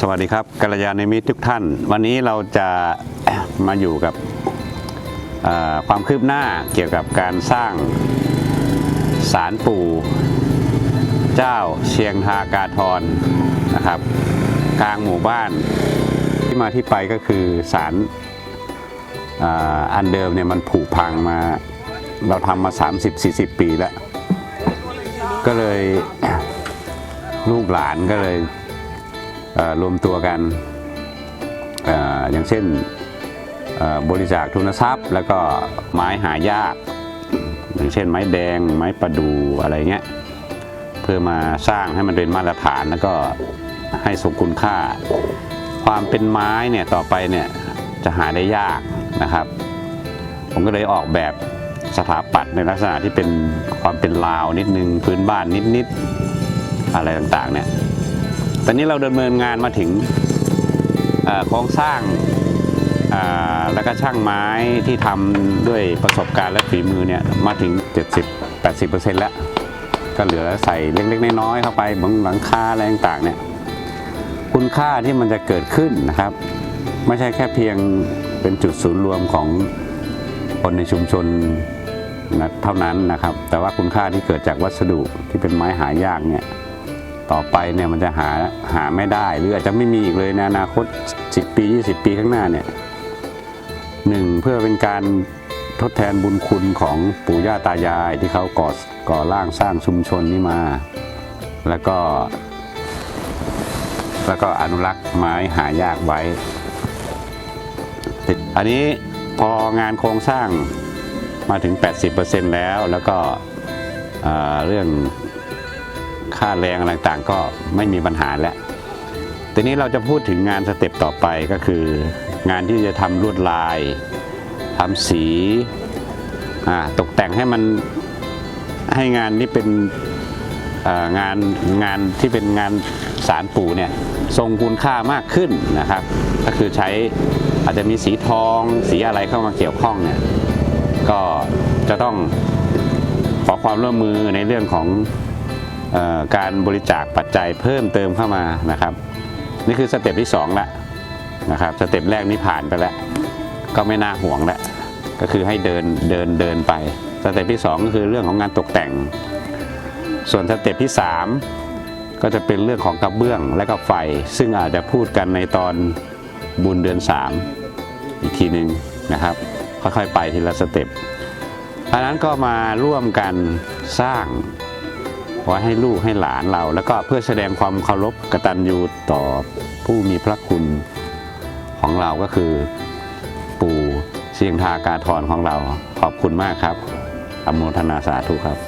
สวัสดีครับกัลยาณมิตรทุกท่าน วันนี้เราจะมาอยู่กับความคืบหน้าเกี่ยวกับการสร้างศาลปู่เจ้าเชียงทากาทรนะครับ กลางหมู่บ้านที่มาที่ไปก็คือศาลอ,อันเดิมเนี่ยมันผุพังมาเราทำมา 30-40 ปีแล้ว ก็เลยลูกหลานก็เลย รวมตัวกันออย่างเช่นบริจาคทุนทรัพย์ แล้วก็ไม้หายาก อย่างเช่นไม้แดงไม้ประดูอะไรเงี้ยเพื่อมาสร้างให้มันเป็นมาตรฐานแล้วก็ให้สมคุณค่า ความเป็นไม้เนี่ยต่อไปเนี่ยจะหาได้ยากนะครับ ผมก็เลยออกแบบสถาปัตย์ในลักษณะที่เป็นความเป็นลาวนิดนึงพื้นบ้านนิดๆอะไรต่างๆเนี่ย ตอนนี้เราดำเนินงานมาถึงเอ่อโครงสร้างแล้วก็ช่างไม้ที่ทำด้วยประสบการณ์และฝีมือเนี่ยมาถึง 70-80%แล้ว ก็เหลือใส่เล็กๆน้อยๆเข้าไปบนหลังคาอะไรต่างๆเนี่ยคุณค่าที่มันจะเกิดขึ้นนะครับ ไม่ใช่แค่เพียงเป็นจุดศูนย์รวมของคนในชุมชนนะเท่านั้นนะครับ แต่ว่าคุณค่าที่เกิดจากวัสดุที่เป็นไม้หายากเนี่ย ต่อไปเนี่ยมันจะหาหาไม่ได้หรืออาจจะไม่มีอีกเลยในอนาคต 10 ปี 20 ปีข้างหน้าเนี่ยหนึ่งเพื่อเป็นการทดแทนบุญคุณของปู่ย่าตายายที่เขาก่อก่อร่างสร้างชุมชนนี้มา แล้วก็ แล้วก็อนุรักษ์ไม้หายากไว้ อันนี้พองานโครงสร้างมาถึง 80%แล้วแล้วก็เอ่อเรื่อง ค่าแรงอะไรต่างก็ไม่มีปัญหาแล้วทีนี้เราจะพูดถึงงานสเต็ปต่อไปก็คือ งานที่จะทำลวดลายทำสีตกแต่งให้มันให้งานนี้เป็นงานงานที่เป็นงานสารปู่เนี่ยทรงคุณค่ามากขึ้นนะครับ ก็คือใช้อาจจะมีสีทอง สีอะไรเข้ามาเกี่ยวข้องเนี่ยก็จะต้องขอความร่วมมือในเรื่องของ การบริจาคปัจจัยเพิ่มเติมเข้ามานะครับ นี่คือสเต็ปที่2แล้วนะครับสเต็ปแรกนี้ผ่านไปแล้ว ก็ไม่น่าห่วงแล้วก็คือให้เดินเดินเดินไปสเต็ปที่ 2 ก็คือเรื่องของงานตกแต่ง ส่วนสเต็ปที่ 3 ก็จะเป็นเรื่องของกระเบื้องและก็ไฟ ซึ่งอาจจะพูดกันในตอนบุญเดือน 3 อีกทีหนึ่งนะครับ ค่อยๆไปทีละสเต็ปเพราะนั้นก็มาร่วมกันสร้าง ไว้ให้ลูกให้หลานเรา แล้วก็เพื่อแสดงความเคารพกตัญญูต่อผู้มีพระคุณของเราก็คือ ปู่เสียงทากาทรของเราขอบคุณมากครับอมโมทนาสาธุครับ